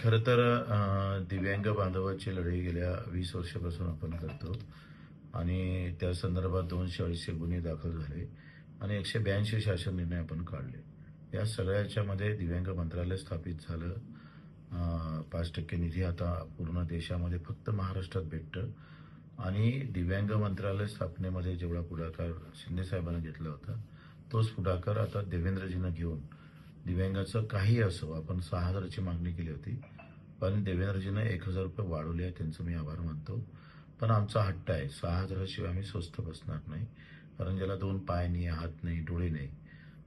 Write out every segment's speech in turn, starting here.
खरं तर दिव्यांग बांधवाची लढाई गेल्या वीस वर्षापासून आपण करतो. आणि त्या संदर्भात दोनशे अडीचशे गुन्हे दाखल झाले. आणि एकशे ब्याऐंशी शासन निर्णय आपण काढले. या सगळ्याच्यामध्ये दिव्यांग मंत्रालय स्थापित झालं. पाच टक्के निधी आता पूर्ण देशामध्ये फक्त महाराष्ट्रात भेटतं. आणि दिव्यांग मंत्रालय स्थापनेमध्ये जेवढा पुढाकार शिंदेसाहेबांनी घेतला होता तोच पुढाकार आता देवेंद्रजीनं घेऊन दिव्यांगाचं काही असो आपण सहा हजाराची मागणी केली होती पण देवेंद्रजीनं एक हजार रुपये वाढवले आहे त्यांचं मी आभार मानतो. पण आमचा हट्ट आहे सहा हजाराशिवाय आम्ही स्वस्त बसणार नाही कारण ज्याला दोन पाय नाही हात नाही डोळे नाही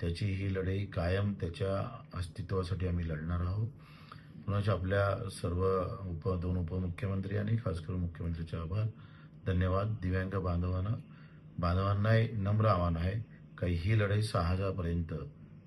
त्याची ही लढाई कायम त्याच्या अस्तित्वासाठी आम्ही लढणार आहोत. पुन्हा आपल्या सर्व उप दोन उपमुख्यमंत्री आणि खास करून मुख्यमंत्रीचे आभार. धन्यवाद. दिव्यांग बांधवांना बांधवांना नम्र आव्हान आहे काही ही लढाई सहा हजारपर्यंत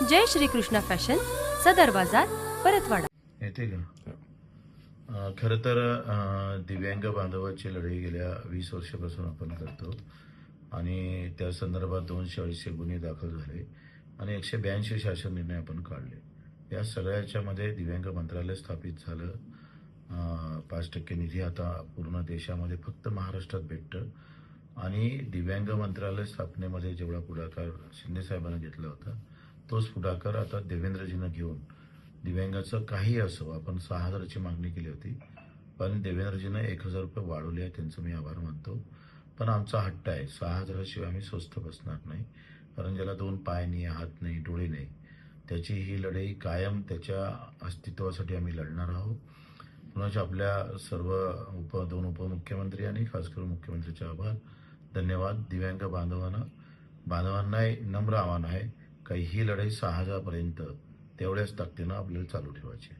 जय श्री कृष्णा फॅशन सदर बाजार परतवाडा. येते का? खर खरं तर दिव्यांग बांधवाची लढाई गेल्या वीस वर्षापासून आपण करतो आणि त्या संदर्भात दोनशे अडीचशे गुन्हे दाखल झाले आणि एकशे ब्याऐंशी शासन निर्णय आपण काढले. या सगळ्याच्यामध्ये दिव्यांग मंत्रालय स्थापित झालं. पाच टक्के निधी आता पूर्ण देशामध्ये फक्त महाराष्ट्रात भेटतं. आणि दिव्यांग मंत्रालय स्थापनेमध्ये जेवढा पुढाकार शिंदेसाहेबांना घेतला होता तोच पुढाकार आता देवेंद्रजीनं घेऊन दिव्यांगाचं काही असो आपण सहा हजाराची मागणी केली होती पण देवेंद्रजीनं एक हजार रुपये वाढवले आहे त्यांचं मी आभार मानतो. पण आमचा हट्ट आहे सहा हजाराशिवाय आम्ही स्वस्त बसणार नाही कारण ज्याला दोन पाय नाही हात नाही डोळे नाही त्याची ही लढाई कायम त्याच्या अस्तित्वासाठी आम्ही लढणार आहोत. पुन्हा आपल्या सर्व उप दोन उपमुख्यमंत्री आणि खास करून मुख्यमंत्रीचे आभार. धन्यवाद. दिव्यांग बांधवांना बांधवांना नम्र आव्हान आहे. काही ही लढाई सहा हजारपर्यंत तेवढ्याच ताकदीनं आपल्याला चालू ठेवायची